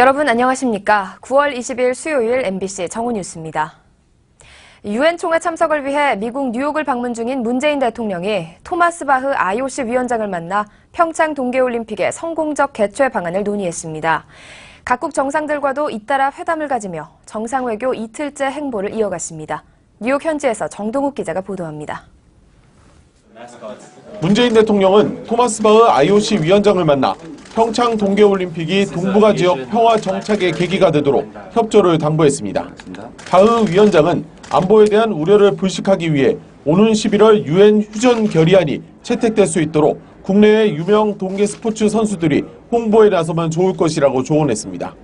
여러분 안녕하십니까? 9월 20일 수요일 MBC 정오 뉴스입니다. 유엔 총회 참석을 위해 미국 뉴욕을 방문 중인 문재인 대통령이 토마스 바흐 IOC 위원장을 만나 평창 동계올림픽의 성공적 개최 방안을 논의했습니다. 각국 정상들과도 잇따라 회담을 가지며 정상외교 이틀째 행보를 이어갔습니다. 뉴욕 현지에서 정동욱 기자가 보도합니다. 문재인 대통령은 토마스 바흐 IOC 위원장을 만나 평창 동계올림픽이 동북아 지역 평화 정착의 계기가 되도록 협조를 당부했습니다. 바흐 위원장은 안보에 대한 우려를 불식하기 위해 오는 11월 유엔 휴전 결의안이 채택될 수 있도록 국내의 유명 동계 스포츠 선수들이 홍보에 나서면 좋을 것이라고 조언했습니다.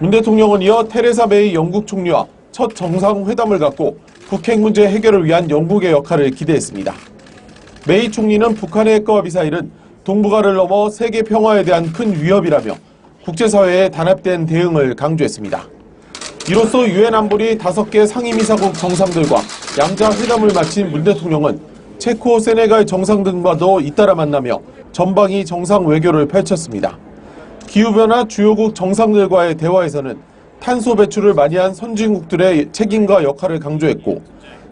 문 대통령은 이어 테레사 메이 영국 총리와 첫 정상회담을 갖고 북핵 문제 해결을 위한 영국의 역할을 기대했습니다. 메이 총리는 북한의 핵과 미사일은 동북아를 넘어 세계 평화에 대한 큰 위협이라며 국제사회에 단합된 대응을 강조했습니다. 이로써 유엔 안보리 5개 상임이사국 정상들과 양자 회담을 마친 문 대통령은 체코, 세네갈 정상 등과도 잇따라 만나며 전방위 정상 외교를 펼쳤습니다. 기후변화 주요국 정상들과의 대화에서는 탄소 배출을 많이 한 선진국들의 책임과 역할을 강조했고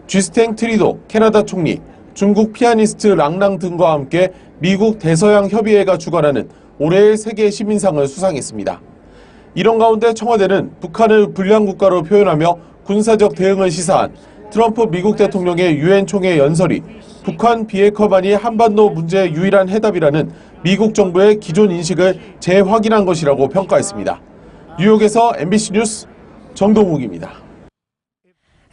쥐스탱 트리도 캐나다 총리, 중국 피아니스트 랑랑 등과 함께 미국 대서양 협의회가 주관하는 올해의 세계 시민상을 수상했습니다. 이런 가운데 청와대는 북한을 불량 국가로 표현하며 군사적 대응을 시사한 트럼프 미국 대통령의 유엔 총회 연설이 북한 비핵화만이 한반도 문제의 유일한 해답이라는 미국 정부의 기존 인식을 재확인한 것이라고 평가했습니다. 뉴욕에서 MBC 뉴스 정동욱입니다.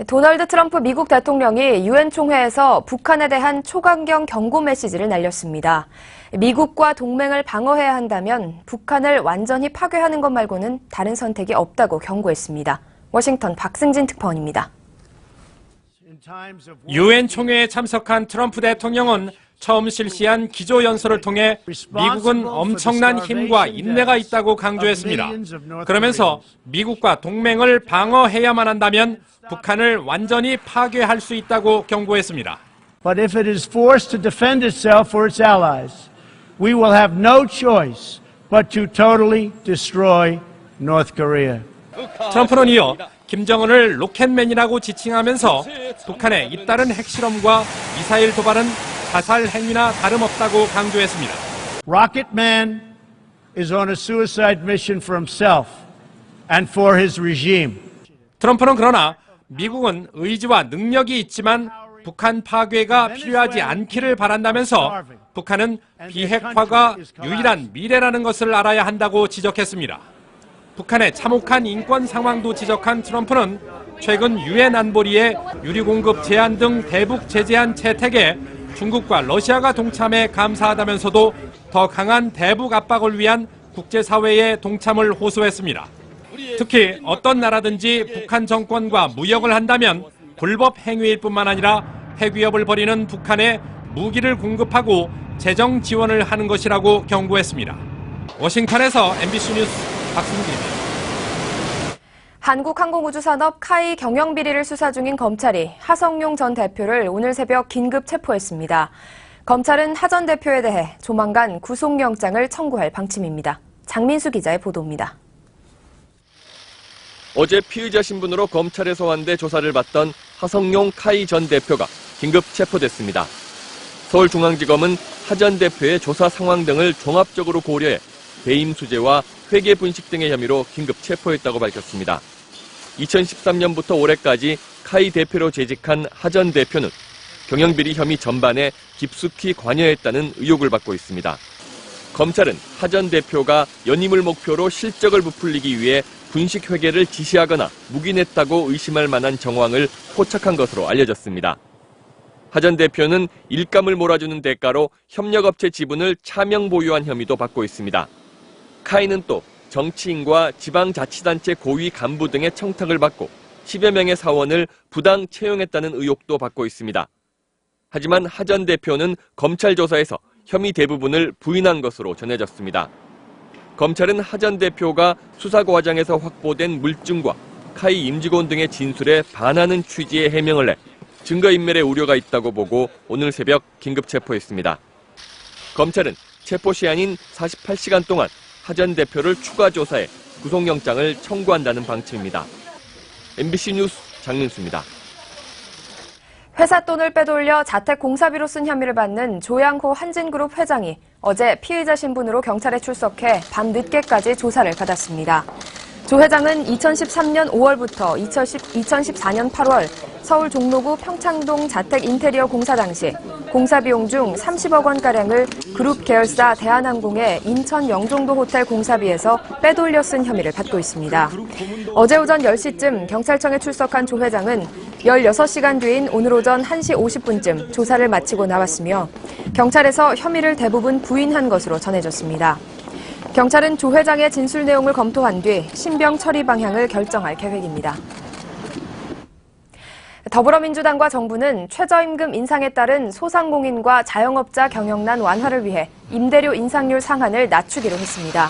도널드 트럼프 미국 대통령이 유엔 총회에서 북한에 대한 초강경 경고 메시지를 날렸습니다. 미국과 동맹을 방어해야 한다면 북한을 완전히 파괴하는 것 말고는 다른 선택이 없다고 경고했습니다. 워싱턴 박승진 특파원입니다. 유엔 총회에 참석한 트럼프 대통령은 처음 실시한 기조 연설을 통해 미국은 엄청난 힘과 인내가 있다고 강조했습니다. 그러면서 미국과 동맹을 방어해야만 한다면 북한을 완전히 파괴할 수 있다고 경고했습니다. But if it is forced to defend itself or its allies, we will have no choice but to totally destroy North Korea. 트럼프는 이어 김정은을 로켓맨이라고 지칭하면서 북한의 잇따른 핵실험과 미사일 도발은 자살 행위나 다름없다고 강조했습니다. Rocket Man is on a suicide mission for himself and for his regime. 트럼프는 그러나 미국은 의지와 능력이 있지만 북한 파괴가 필요하지 않기를 바란다면서 북한은 비핵화가 유일한 미래라는 것을 알아야 한다고 지적했습니다. 북한의 참혹한 인권 상황도 지적한 트럼프는 최근 유엔 안보리의 유리 공급 제한 등 대북 제재안 채택에 중국과 러시아가 동참해 감사하다면서도 더 강한 대북 압박을 위한 국제사회의 동참을 호소했습니다. 특히 어떤 나라든지 북한 정권과 무역을 한다면 불법 행위일 뿐만 아니라 핵위협을 벌이는 북한에 무기를 공급하고 재정 지원을 하는 것이라고 경고했습니다. 워싱턴에서 MBC 뉴스 박승기입니다. 한국항공우주산업 카이 경영 비리를 수사 중인 검찰이 하성룡 전 대표를 오늘 새벽 긴급 체포했습니다. 검찰은 하 전 대표에 대해 조만간 구속영장을 청구할 방침입니다. 장민수 기자의 보도입니다. 어제 피의자 신분으로 검찰에 소환돼 조사를 받던 하성룡 카이 전 대표가 긴급 체포됐습니다. 서울중앙지검은 하 전 대표의 조사 상황 등을 종합적으로 고려해 배임 수재와 회계 분식 등의 혐의로 긴급 체포했다고 밝혔습니다. 2013년부터 올해까지 카이 대표로 재직한 하 전 대표는 경영비리 혐의 전반에 깊숙이 관여했다는 의혹을 받고 있습니다. 검찰은 하 전 대표가 연임을 목표로 실적을 부풀리기 위해 분식 회계를 지시하거나 묵인했다고 의심할 만한 정황을 포착한 것으로 알려졌습니다. 하전 대표는 일감을 몰아주는 대가로 협력업체 지분을 차명 보유한 혐의도 받고 있습니다. 카이는 또 정치인과 지방자치단체 고위 간부 등의 청탁을 받고 10여 명의 사원을 부당 채용했다는 의혹도 받고 있습니다. 하지만 하전 대표는 검찰 조사에서 혐의 대부분을 부인한 것으로 전해졌습니다. 검찰은 하전 대표가 수사 과정에서 확보된 물증과 카이 임직원 등의 진술에 반하는 취지의 해명을 내 증거인멸의 우려가 있다고 보고 오늘 새벽 긴급 체포했습니다. 검찰은 체포 시한인 48시간 동안 하전 대표를 추가 조사해 구속영장을 청구한다는 방침입니다. MBC 뉴스 장민수입니다. 회사 돈을 빼돌려 자택 공사비로 쓴 혐의를 받는 조양호 한진그룹 회장이 어제 피의자 신분으로 경찰에 출석해 밤 늦게까지 조사를 받았습니다. 조 회장은 2013년 5월부터 2014년 8월 서울 종로구 평창동 자택 인테리어 공사 당시 공사 비용 중 30억 원가량을 그룹 계열사 대한항공의 인천 영종도 호텔 공사비에서 빼돌려 쓴 혐의를 받고 있습니다. 어제 오전 10시쯤 경찰청에 출석한 조 회장은 16시간 뒤인 오늘 오전 1시 50분쯤 조사를 마치고 나왔으며 경찰에서 혐의를 대부분 부인한 것으로 전해졌습니다. 경찰은 조 회장의 진술 내용을 검토한 뒤 신병 처리 방향을 결정할 계획입니다. 더불어민주당과 정부는 최저임금 인상에 따른 소상공인과 자영업자 경영난 완화를 위해 임대료 인상률 상한을 낮추기로 했습니다.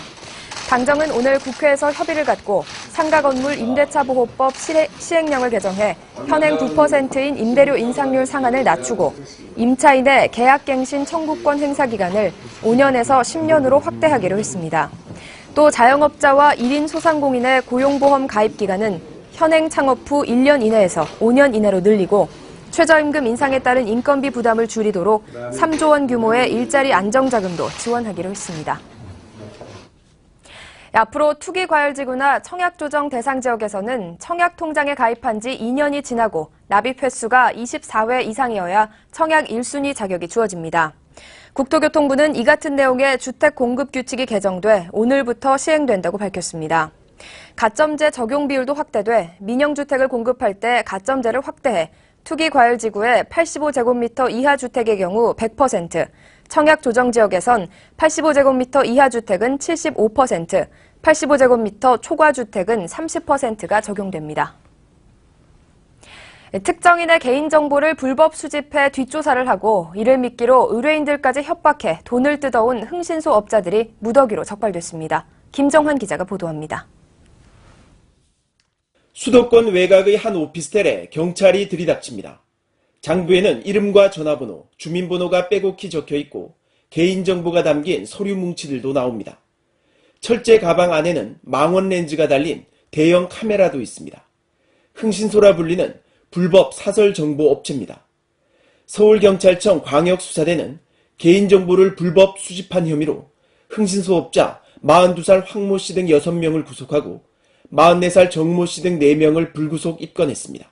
당정은 오늘 국회에서 협의를 갖고 상가 건물 임대차 보호법 시행령을 개정해 현행 9%인 임대료 인상률 상한을 낮추고 임차인의 계약갱신 청구권 행사 기간을 5년에서 10년으로 확대하기로 했습니다. 또 자영업자와 1인 소상공인의 고용보험 가입 기간은 현행 창업 후 1년 이내에서 5년 이내로 늘리고 최저임금 인상에 따른 인건비 부담을 줄이도록 3조 원 규모의 일자리 안정자금도 지원하기로 했습니다. 앞으로 투기 과열지구나 청약 조정 대상 지역에서는 청약 통장에 가입한 지 2년이 지나고 납입 횟수가 24회 이상이어야 청약 1순위 자격이 주어집니다. 국토교통부는 이 같은 내용의 주택 공급 규칙이 개정돼 오늘부터 시행된다고 밝혔습니다. 가점제 적용 비율도 확대돼 민영주택을 공급할 때 가점제를 확대해 투기 과열 지구의 85제곱미터 이하 주택의 경우 100%, 청약 조정 지역에선 85제곱미터 이하 주택은 75%, 85제곱미터 초과 주택은 30%가 적용됩니다. 특정인의 개인정보를 불법 수집해 뒷조사를 하고 이를 미끼로 의뢰인들까지 협박해 돈을 뜯어온 흥신소 업자들이 무더기로 적발됐습니다. 김정환 기자가 보도합니다. 수도권 외곽의 한 오피스텔에 경찰이 들이닥칩니다. 장부에는 이름과 전화번호, 주민번호가 빼곡히 적혀 있고 개인정보가 담긴 서류 뭉치들도 나옵니다. 철제 가방 안에는 망원 렌즈가 달린 대형 카메라도 있습니다. 흥신소라 불리는 불법 사설 정보 업체입니다. 서울경찰청 광역수사대는 개인정보를 불법 수집한 혐의로 흥신소업자 42살 황모 씨 등 6명을 구속하고 44살 정모 씨 등 4명을 불구속 입건했습니다.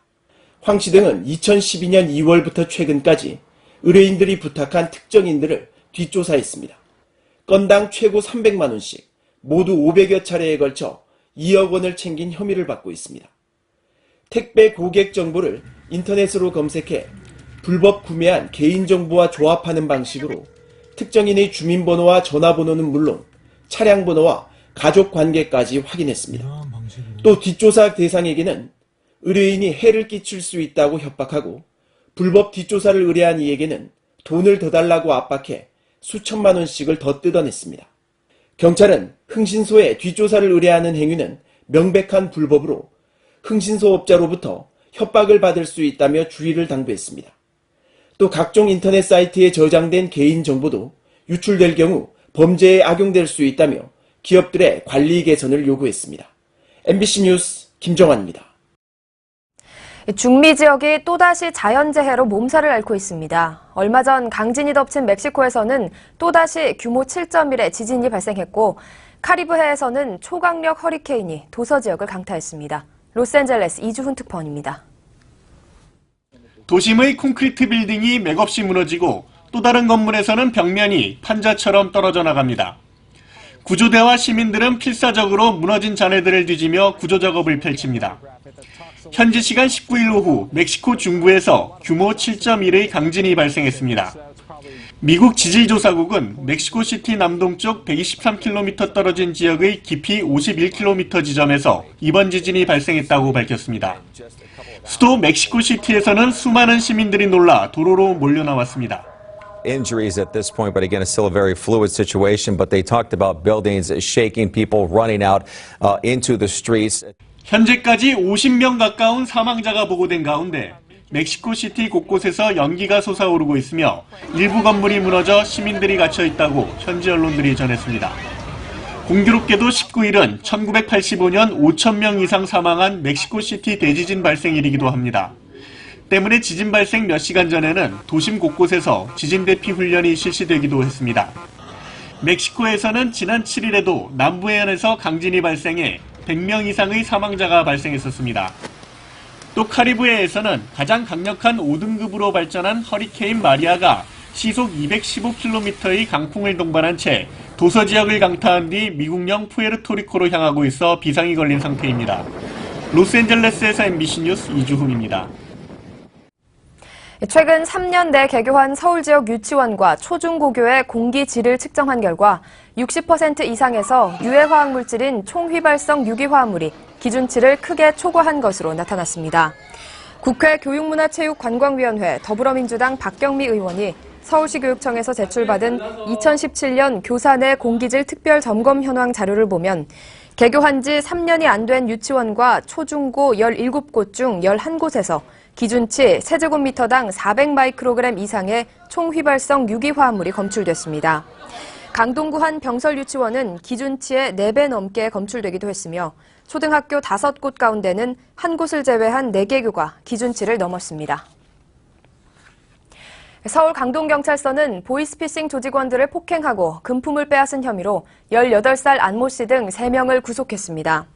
황 씨 등은 2012년 2월부터 최근까지 의뢰인들이 부탁한 특정인들을 뒷조사했습니다. 건당 최고 300만 원씩 모두 500여 차례에 걸쳐 2억 원을 챙긴 혐의를 받고 있습니다. 택배 고객 정보를 인터넷으로 검색해 불법 구매한 개인정보와 조합하는 방식으로 특정인의 주민번호와 전화번호는 물론 차량 번호와 가족 관계까지 확인했습니다. 또 뒷조사 대상에게는 의뢰인이 해를 끼칠 수 있다고 협박하고 불법 뒷조사를 의뢰한 이에게는 돈을 더 달라고 압박해 수천만 원씩을 더 뜯어냈습니다. 경찰은 흥신소에 뒷조사를 의뢰하는 행위는 명백한 불법으로 흥신소업자로부터 협박을 받을 수 있다며 주의를 당부했습니다. 또 각종 인터넷 사이트에 저장된 개인 정보도 유출될 경우 범죄에 악용될 수 있다며 기업들의 관리 개선을 요구했습니다. MBC 뉴스 김정환입니다. 중미 지역이 또다시 자연재해로 몸살을 앓고 있습니다. 얼마 전 강진이 덮친 멕시코에서는 또다시 규모 7.1의 지진이 발생했고 카리브해에서는 초강력 허리케인이 도서 지역을 강타했습니다. 로스앤젤레스 이주훈 특파원입니다. 도심의 콘크리트 빌딩이 맥없이 무너지고 또 다른 건물에서는 벽면이 판자처럼 떨어져 나갑니다. 구조대와 시민들은 필사적으로 무너진 잔해들을 뒤지며 구조 작업을 펼칩니다. 현지 시간 19일 오후 멕시코 중부에서 규모 7.1의 강진이 발생했습니다. 미국 지질조사국은 멕시코시티 남동쪽 123km 떨어진 지역의 깊이 51km 지점에서 이번 지진이 발생했다고 밝혔습니다. 수도 멕시코시티에서는 수많은 시민들이 놀라 도로로 몰려 나왔습니다. injuries at this point, but again, it's still a very fluid situation. But they talked about buildings shaking, people running out uh, into the streets. 현재까지 50명 가까운 사망자가 보고된 가운데 멕시코시티 곳곳에서 연기가 솟아오르고 있으며 일부 건물이 무너져 시민들이 갇혀 있다고 현지 언론들이 전했습니다. 공교롭게도 19일은 1985년 5천명 이상 사망한 멕시코시티 대지진 발생일이기도 합니다. 때문에 지진 발생 몇 시간 전에는 도심 곳곳에서 지진 대피 훈련이 실시되기도 했습니다. 멕시코에서는 지난 7일에도 남부 해안에서 강진이 발생해 100명 이상의 사망자가 발생했었습니다. 또 카리브해에서는 가장 강력한 5등급으로 발전한 허리케인 마리아가 시속 215km의 강풍을 동반한 채 도서 지역을 강타한 뒤 미국령 푸에르토리코로 향하고 있어 비상이 걸린 상태입니다. 로스앤젤레스에서 MBC 뉴스 이주훈입니다. 최근 3년 내 개교한 서울 지역 유치원과 초중고교의 공기 질을 측정한 결과 60% 이상에서 유해 화학 물질인 총휘발성 유기화합물이 기준치를 크게 초과한 것으로 나타났습니다. 국회 교육문화체육관광위원회 더불어민주당 박경미 의원이 서울시 교육청에서 제출받은 2017년 교사 내 공기질 특별 점검 현황 자료를 보면 개교한 지 3년이 안 된 유치원과 초중고 17곳 중 11곳에서 기준치 세제곱미터당 400마이크로그램 이상의 총휘발성 유기화합물이 검출됐습니다. 강동구 한 병설 유치원은 기준치의 4배 넘게 검출되기도 했으며 초등학교 5곳 가운데는 한 곳을 제외한 4개 교가 기준치를 넘었습니다. 서울 강동경찰서는 보이스피싱 조직원들을 폭행하고 금품을 빼앗은 혐의로 18살 안모 씨 등 3명을 구속했습니다.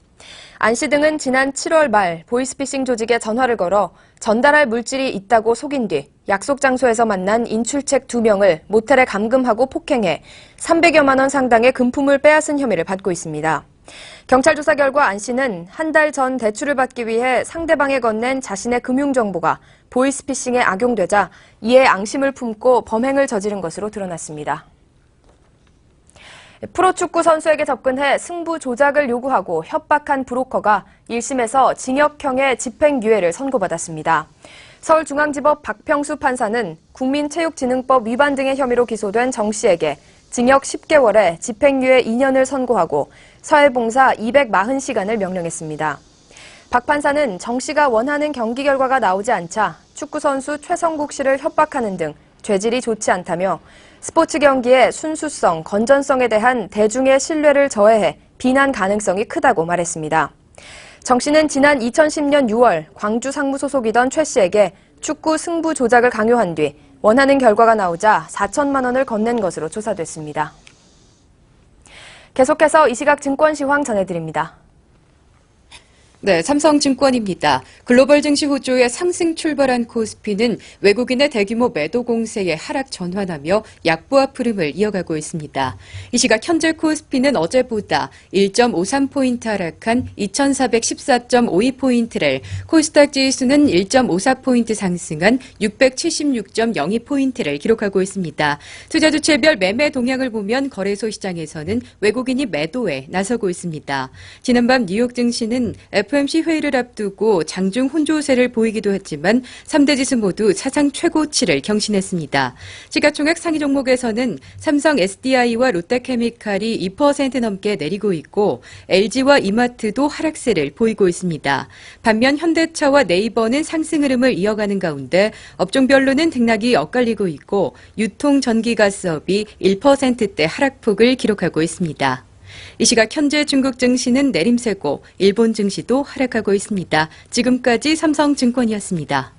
안 씨 등은 지난 7월 말 보이스피싱 조직에 전화를 걸어 전달할 물질이 있다고 속인 뒤 약속 장소에서 만난 인출책 2명을 모텔에 감금하고 폭행해 300여만 원 상당의 금품을 빼앗은 혐의를 받고 있습니다. 경찰 조사 결과 안 씨는 한 달 전 대출을 받기 위해 상대방에 건넨 자신의 금융정보가 보이스피싱에 악용되자 이에 앙심을 품고 범행을 저지른 것으로 드러났습니다. 프로축구 선수에게 접근해 승부 조작을 요구하고 협박한 브로커가 1심에서 징역형의 집행유예를 선고받았습니다. 서울중앙지법 박평수 판사는 국민체육진흥법 위반 등의 혐의로 기소된 정 씨에게 징역 10개월에 집행유예 2년을 선고하고 사회봉사 240시간을 명령했습니다. 박 판사는 정 씨가 원하는 경기 결과가 나오지 않자 축구선수 최성국 씨를 협박하는 등 죄질이 좋지 않다며 스포츠 경기의 순수성, 건전성에 대한 대중의 신뢰를 저해해 비난 가능성이 크다고 말했습니다. 정 씨는 지난 2010년 6월 광주 상무 소속이던 최 씨에게 축구 승부 조작을 강요한 뒤 원하는 결과가 나오자 4천만 원을 건넨 것으로 조사됐습니다. 계속해서 이 시각 증권 시황 전해드립니다. 네, 삼성증권입니다. 글로벌 증시 호조에 상승 출발한 코스피는 외국인의 대규모 매도 공세에 하락 전환하며 약보합 흐름을 이어가고 있습니다. 이 시각 현재 코스피는 어제보다 1.53포인트 하락한 2414.52포인트를, 코스닥 지수는 1.54포인트 상승한 676.02포인트를 기록하고 있습니다. 투자 주체별 매매 동향을 보면 거래소 시장에서는 외국인이 매도에 나서고 있습니다. 지난밤 뉴욕 증시는 FOMC 회의를 앞두고 장중 혼조세를 보이기도 했지만 3대 지수 모두 사상 최고치를 경신했습니다. 시가총액 상위 종목에서는 삼성 SDI와 롯데케미칼이 2% 넘게 내리고 있고 LG와 이마트도 하락세를 보이고 있습니다. 반면 현대차와 네이버는 상승 흐름을 이어가는 가운데 업종별로는 등락이 엇갈리고 있고 유통 전기가스업이 1%대 하락폭을 기록하고 있습니다. 이 시각 현재 중국 증시는 내림세고 일본 증시도 하락하고 있습니다. 지금까지 삼성증권이었습니다.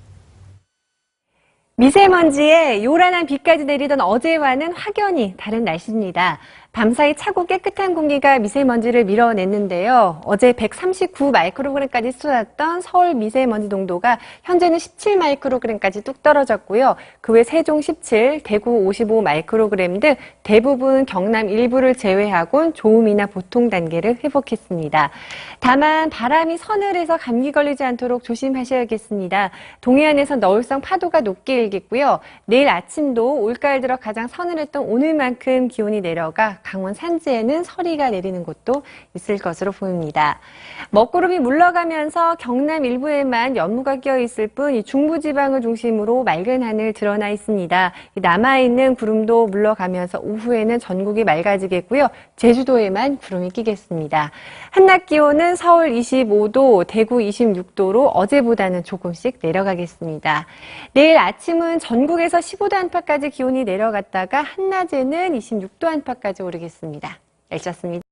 미세먼지에 요란한 비까지 내리던 어제와는 확연히 다른 날씨입니다. 밤사이 차고 깨끗한 공기가 미세먼지를 밀어냈는데요. 어제 139 마이크로그램까지 쏟았던 서울 미세먼지 농도가 현재는 17 마이크로그램까지 뚝 떨어졌고요. 그 외 세종 17, 대구 55 마이크로그램 등 대부분 경남 일부를 제외하곤 좋음이나 보통 단계를 회복했습니다. 다만 바람이 서늘해서 감기 걸리지 않도록 조심하셔야겠습니다. 동해안에서 너울성 파도가 높게 일겠고요. 내일 아침도 올가을 들어 가장 서늘했던 오늘만큼 기온이 내려가 강원 산지에는 서리가 내리는 곳도 있을 것으로 보입니다. 먹구름이 물러가면서 경남 일부에만 연무가 끼어 있을 뿐이 중부지방을 중심으로 맑은 하늘 드러나 있습니다. 남아있는 구름도 물러가면서 오후에는 전국이 맑아지겠고요. 제주도에만 구름이 끼겠습니다. 한낮 기온은 서울 25도, 대구 26도로 어제보다는 조금씩 내려가겠습니다. 내일 아침은 전국에서 15도 안팎까지 기온이 내려갔다가 한낮에는 26도 안팎까지 오르겠습니다. 날씨였습니다.